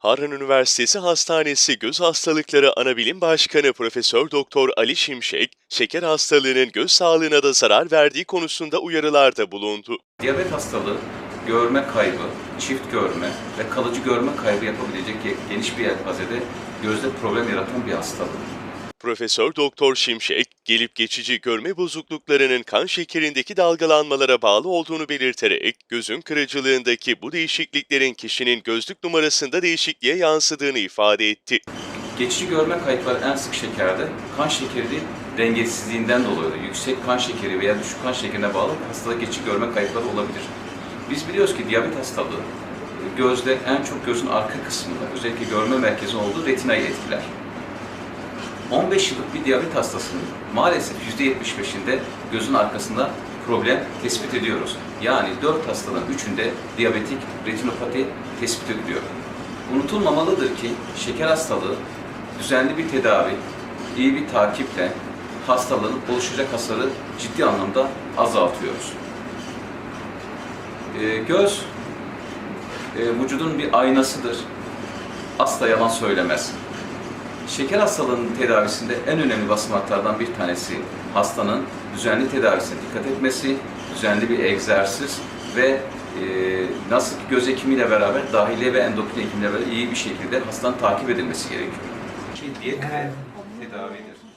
Harran Üniversitesi Hastanesi Göz Hastalıkları Anabilim Başkanı Profesör Doktor Ali Şimşek, şeker hastalığının göz sağlığına da zarar verdiği konusunda uyarılarda bulundu. Diyabet hastalığı görme kaybı, çift görme ve kalıcı görme kaybı yapabilecek ge- geniş bir yelpazede gözde problem yaratan bir hastalık. Profesör Doktor Şimşek, gelip geçici görme bozukluklarının kan şekerindeki dalgalanmalara bağlı olduğunu belirterek, gözün kırıcılığındaki bu değişikliklerin kişinin gözlük numarasında değişikliğe yansıdığını ifade etti. Geçici görme kayıpları en sık şekerde kan şekeri dengesizliğinden dolayı yüksek kan şekeri veya düşük kan şekerine bağlı hastada geçici görme kayıpları olabilir. Biz biliyoruz ki diyabet hastalığı gözde en çok gözün arka kısmında özellikle görme merkezi olduğu retinayı etkiler. 15 yıllık bir diyabet hastasının maalesef %75'inde gözün arkasında problem tespit ediyoruz. Yani 4 hastadan 3'ünde diyabetik retinopati tespit ediliyor. Unutulmamalıdır ki şeker hastalığı düzenli bir tedavi, iyi bir takiple hastalığın oluşacak hasarı ciddi anlamda azaltıyoruz. Ee, göz e, vücudun bir aynasıdır. Asla yalan söylemez. Şeker hastalığının tedavisinde en önemli basamaklardan bir tanesi hastanın düzenli tedavisine dikkat etmesi, düzenli bir egzersiz ve e, nasıl ki göz hekimiyle beraber dahiliye ve endokrin hekimle beraber iyi bir şekilde hastanın takip edilmesi gerekiyor. Ki diyet tedavidir.